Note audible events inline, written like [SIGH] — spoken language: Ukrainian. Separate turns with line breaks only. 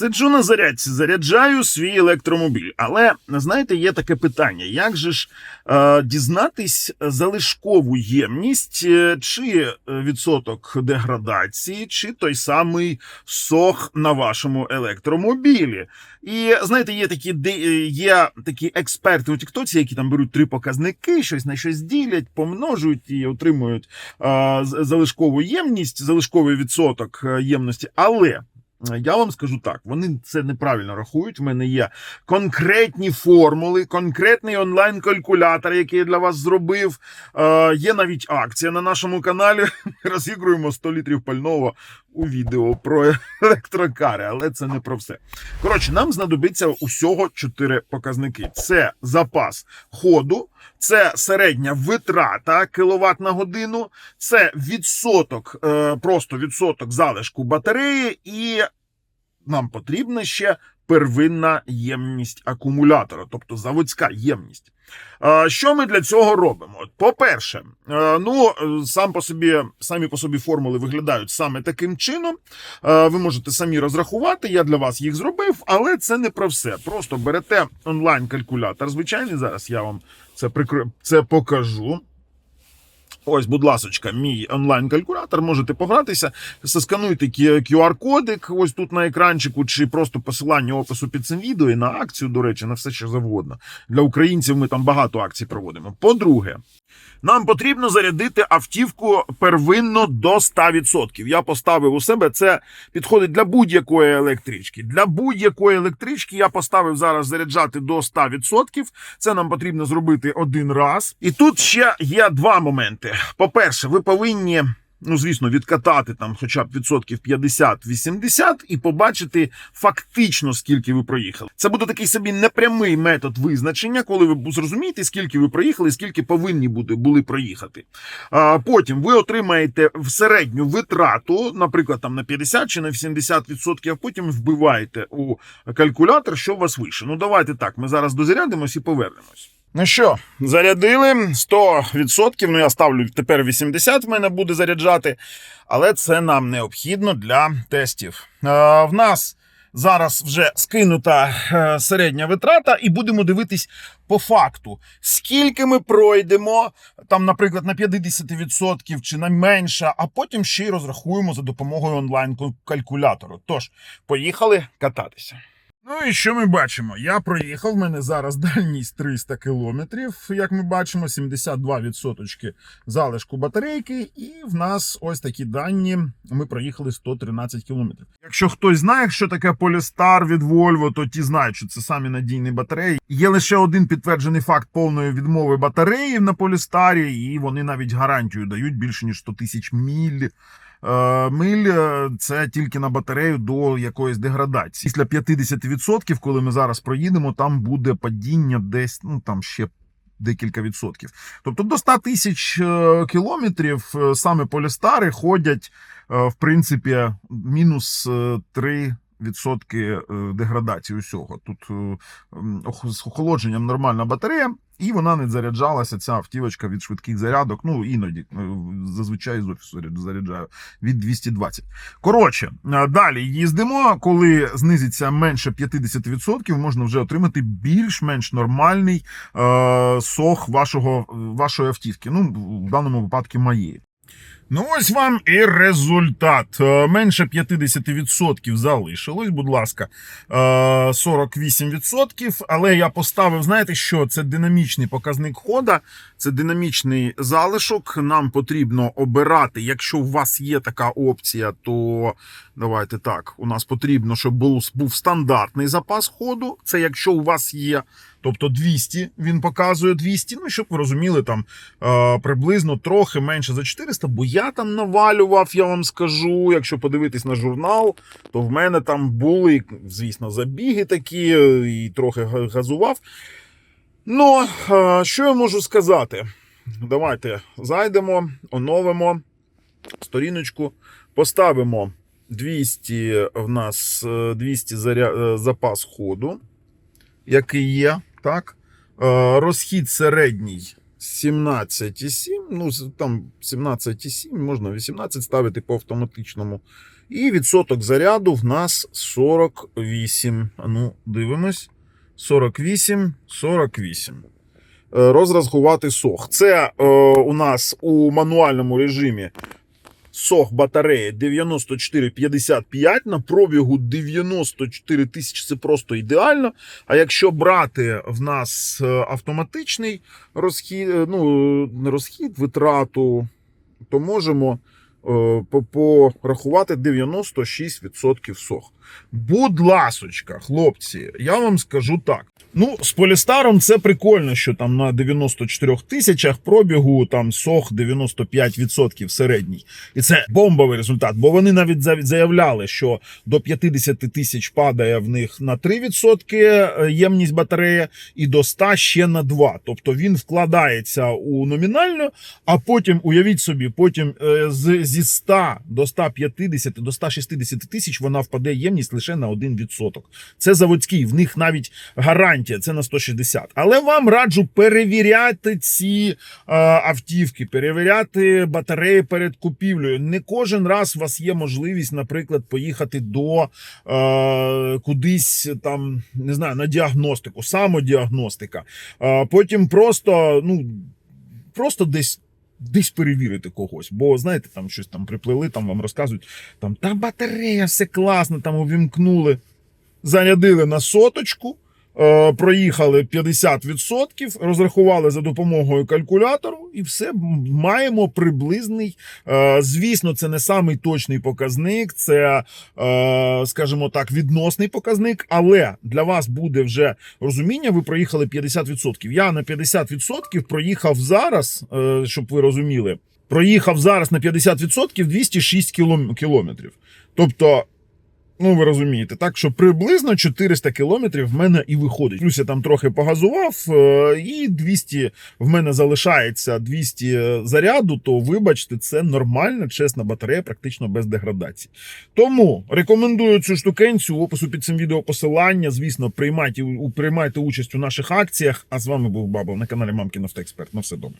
Сиджу на зарядці, заряджаю свій електромобіль. Але знаєте, є таке питання: як же ж е, дізнатись залишкову ємність, е, чи е, відсоток деградації, чи той самий сох на вашому електромобілі? І знаєте, є такі де- е, є такі експерти у Тіктоці, які там беруть три показники, щось на щось ділять, помножують і отримують е, залишкову ємність, залишковий відсоток ємності. Але я вам скажу так: вони це неправильно рахують. В мене є конкретні формули, конкретний онлайн-калькулятор, який я для вас зробив. Е, є навіть акція на нашому каналі. [LAUGHS] Розігруємо 100 літрів пального у відео про [LAUGHS] електрокари, але це не про все. Коротше, нам знадобиться усього чотири показники: це запас ходу, це середня витрата кіловат на годину, це відсоток, е, просто відсоток залишку батареї, і нам потрібно ще первинна ємність акумулятора, тобто заводська ємність. Що ми для цього робимо? По-перше, ну сам по собі, самі по собі формули виглядають саме таким чином. Ви можете самі розрахувати. Я для вас їх зробив, але це не про все. Просто берете онлайн-калькулятор. Звичайний зараз я вам це прикр... це покажу. Ось, будь ласочка, мій онлайн-калькулятор, можете погратися, соскануйте QR-кодик ось тут на екранчику, чи просто посилання опису під цим відео і на акцію, до речі, на все що завгодно. Для українців ми там багато акцій проводимо. По-друге, нам потрібно зарядити автівку первинно до 100%. Я поставив у себе це підходить для будь-якої електрички. Для будь-якої електрички я поставив зараз заряджати до 100%. Це нам потрібно зробити один раз. І тут ще є два моменти. По-перше, ви повинні. Ну, звісно, відкатати там хоча б відсотків 50-80 і побачити фактично, скільки ви проїхали. Це буде такий собі непрямий метод визначення, коли ви зрозумієте, скільки ви проїхали, скільки повинні бути, були проїхати. А, потім ви отримаєте в середню витрату, наприклад, там на 50 чи на 70%, а потім вбиваєте у калькулятор, що у вас вийшло. Ну, давайте так, ми зараз дозарядимось і повернемось. Ну що, зарядили 100%, ну я ставлю тепер 80 в мене буде заряджати, але це нам необхідно для тестів. Е, в нас зараз вже скинута е, середня витрата, і будемо дивитись по факту, скільки ми пройдемо, там, наприклад, на 50% чи на менше, а потім ще й розрахуємо за допомогою онлайн-калькулятору. Тож, поїхали кататися. Ну і що ми бачимо? Я проїхав. В мене зараз дальність 300 кілометрів. Як ми бачимо, 72% залишку батарейки, і в нас ось такі дані. Ми проїхали 113 кілометрів. Якщо хтось знає, що таке Polestar від Volvo, то ті знають, що це самі надійні батареї. Є лише один підтверджений факт повної відмови батареї на Polestar, і вони навіть гарантію дають більше ніж 100 тисяч міль. Е, Миль е, це тільки на батарею до якоїсь деградації. Після 50%, коли ми зараз проїдемо, там буде падіння десь ну там ще декілька відсотків. Тобто до 100 тисяч е, кілометрів саме полістари ходять, в принципі, мінус е, 3 Відсотки деградації усього. Тут з охолодженням нормальна батарея, і вона не заряджалася, ця автівочка від швидких зарядок. Ну, іноді, е, зазвичай з офісу заряджаю від 220. Коротше, е, далі їздимо. Коли знизиться менше 50%, можна вже отримати більш-менш нормальний е, сох вашого, вашої автівки. Ну, в даному випадку моєї. Ну, ось вам і результат. Е, Менше 50% залишилось, будь ласка, е, 48%. Але я поставив, знаєте що? Це динамічний показник хода, це динамічний залишок. Нам потрібно обирати. Якщо у вас є така опція, то давайте так. У нас потрібно, щоб був стандартний запас ходу. Це якщо у вас є. Тобто 200, він показує 200, ну щоб ви розуміли, там е, приблизно трохи менше за 400, бо я там навалював, я вам скажу. Якщо подивитись на журнал, то в мене там були, звісно, забіги такі, е, і трохи газував. Ну, е, що я можу сказати? Давайте зайдемо, оновимо сторіночку, поставимо 200 в нас е, 200 заря... е, запас ходу, який є, так? Е, Розхід середній 17,7. Ну, там 17,7, можна 18 ставити по автоматичному. І відсоток заряду в нас 48. Ну, дивимось. 48, 48. Е, Розрахувати сох. Це е, у нас у мануальному режимі сох батареї 9455 на пробігу 94 тисячі. Це просто ідеально. А якщо брати в нас е, автоматичний розхід, е, ну, не розхід, витрату, то можемо е, порахувати 96% сох. Будь ласочка, хлопці, я вам скажу так. Ну, з полістаром це прикольно, що там на 94 тисячах пробігу там сох 95% середній. І це бомбовий результат, бо вони навіть заявляли, що до 50 тисяч падає в них на 3% ємність батареї, і до 100 ще на 2. Тобто він вкладається у номінальну, а потім, уявіть собі, потім е, зі 100 до 150 до 160 тисяч вона впаде ємність лише на 1%. Це заводський, в них навіть гарантія, це на 160. Але вам раджу перевіряти ці е, автівки, перевіряти батареї перед купівлею. Не кожен раз у вас є можливість, наприклад, поїхати до е, кудись там, не знаю, на діагностику, самодіагностика. Е, потім просто, ну, просто десь. Десь перевірити когось, бо знаєте, там щось там приплили, там вам розказують, там та батарея, все класно, там увімкнули, зарядили на соточку, проїхали 50%, розрахували за допомогою калькулятору, і все маємо приблизний. Е, звісно, це не самий точний показник, це, е, скажімо так, відносний показник, але для вас буде вже розуміння, ви проїхали 50%. Я на 50% проїхав зараз, е, щоб ви розуміли. Проїхав зараз на 50% 206 кілом- кілометрів. Тобто, ну ви розумієте, так що приблизно 400 кілометрів в мене і виходить. Плюс я там трохи погазував, е, і 200 в мене залишається 200 заряду. То вибачте, це нормальна, чесна батарея, практично без деградації. Тому рекомендую цю штукенцю. Опису під цим відео посилання. Звісно, приймайте, приймайте участь у наших акціях. А з вами був Бабов на каналі Мамкін Автоексперт. На все добре.